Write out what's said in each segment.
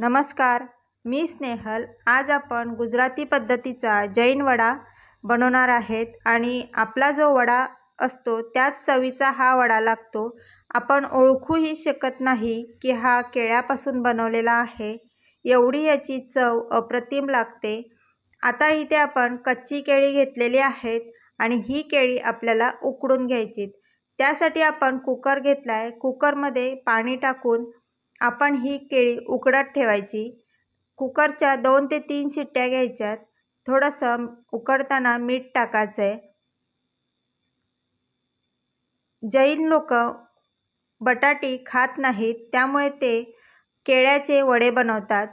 नमस्कार मी स्नेहल. आज आपण गुजराती पद्धतीचा जैन वडा बनवणार आहेत आणि आपला जो वडा असतो त्याच चवीचा हा वडा लागतो. आपण ओळखूही शकत नाही की हा केळ्यापासून बनवलेला आहे. एवढी याची चव अप्रतिम लागते. आता इथे आपण कच्ची केळी घेतलेली आहेत आणि ही केळी आपल्याला उकडून घ्यायची त्यासाठी आपण कुकर घेतला आहे कुकरमध्ये पाणी टाकून आपण ही केळी उकडत ठेवायची. कुकरच्या दोन ते तीन शिट्ट्या घ्यायच्यात. थोडंसं उकडताना मीठ टाकायचं आहे जैन लोक बटाटी खात नाहीत त्यामुळे ते केळ्याचे वडे बनवतात.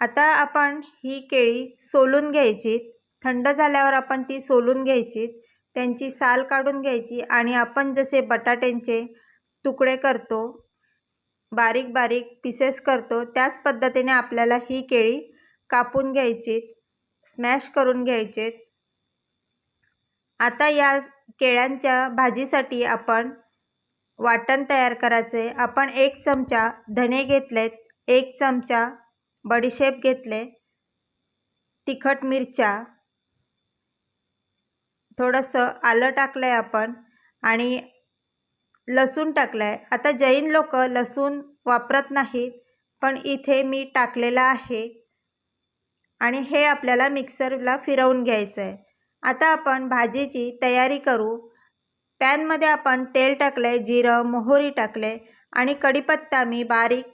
आता आपण ही केळी सोलून घ्यायची. थंड झाल्यावर आपण ती सोलून घ्यायची. त्यांची साल काढून घ्यायची आणि आपण जसे बटाट्यांचे तुकडे करतो बारीक बारीक पीसेस करतो. त्याच पद्धतीने आपल्याला ही केळी कापून घ्यायची स्मॅश करून घ्यायचे. आता या केळ्यांच्या भाजीसाठी आपण वाटण तयार करायचे. आपण एक चमचा धने घेतलेत एक चमचा बडीशेप घेतले तिखट मिरच्या थोडंसं आलं टाकलं आहे आपण आणि लसूण टाकलं आहे आता जैन लोक लसूण वापरत नाहीत पण इथे मी टाकलेलं आहे. आणि हे आपल्याला मिक्सरला फिरवून घ्यायचं आहे आता आपण भाजीची तयारी करू. पॅनमध्ये आपण तेल टाकलं आहे जिरं मोहरी टाकले आणि कढीपत्ता मी बारीक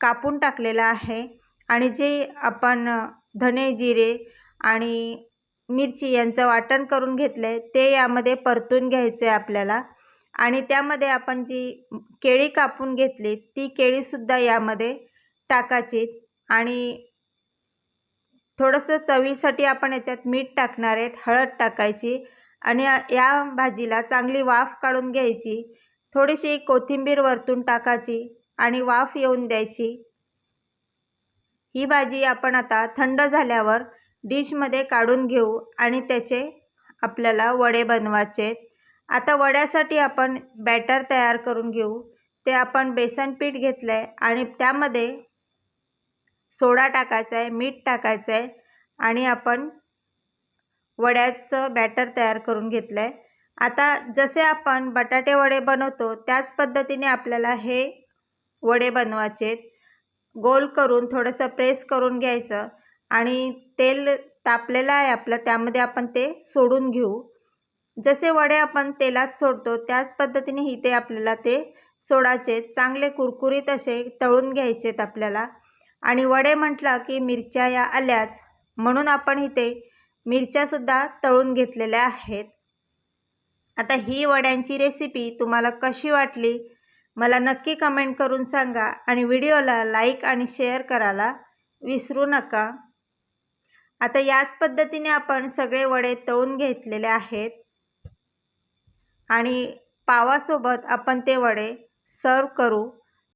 कापून टाकलेला आहे. आणि जे आपण धने जिरे आणि मिरची यांचं वाटण करून घेतलं आहे ते यामध्ये परतून घ्यायचं आहे आपल्याला. आणि त्यामध्ये आपण जी केळी कापून घेतली ती केळीसुद्धा यामध्ये टाकायची. आणि थोडंसं चवीसाठी आपण याच्यात मीठ टाकणार आहेत हळद टाकायची आणि या भाजीला चांगली वाफ काढून घ्यायची. थोडीशी कोथिंबीर वरतून टाकायची आणि वाफ येऊन द्यायची. ही भाजी आपण आता थंड झाल्यावर डिशमध्ये काढून घेऊ आणि त्याचे आपल्याला वडे बनवायचे आता वड्यासाठी आपण बॅटर तयार करून घेऊ. ते आपण बेसन पीठ घेतलं आहे आणि त्यामध्ये सोडा टाकायचा आहे मीठ टाकायचं आहे आणि आपण वड्याचं बॅटर तयार करून घेतलं आहे आता जसे आपण बटाटे वडे बनवतो त्याच पद्धतीने आपल्याला हे वडे बनवायचे गोल करून थोडंसं प्रेस करून घ्यायचं आणि तेल तापलेलं आहे आपलं त्यामध्ये आपण ते सोडून घेऊ. जसे वडे आपण तेलात सोडतो त्याच पद्धतीने इथे आपल्याला ते सोडायचे. चांगले कुरकुरीत असे तळून घ्यायचेत आपल्याला. आणि वडे म्हटलं की मिरच्या या आल्याच. म्हणून आपण इथे मिरच्यासुद्धा तळून घेतलेल्या आहेत. आता ही वड्यांची रेसिपी तुम्हाला कशी वाटली? मला नक्की कमेंट करून सांगा आणि व्हिडिओला लाईक आणि शेअर करायला विसरू नका. आता याच पद्धतीने आपण सगळे वडे तळून घेतलेले आहेत. आणि पावासोबत आपण ते वडे सर्व करू.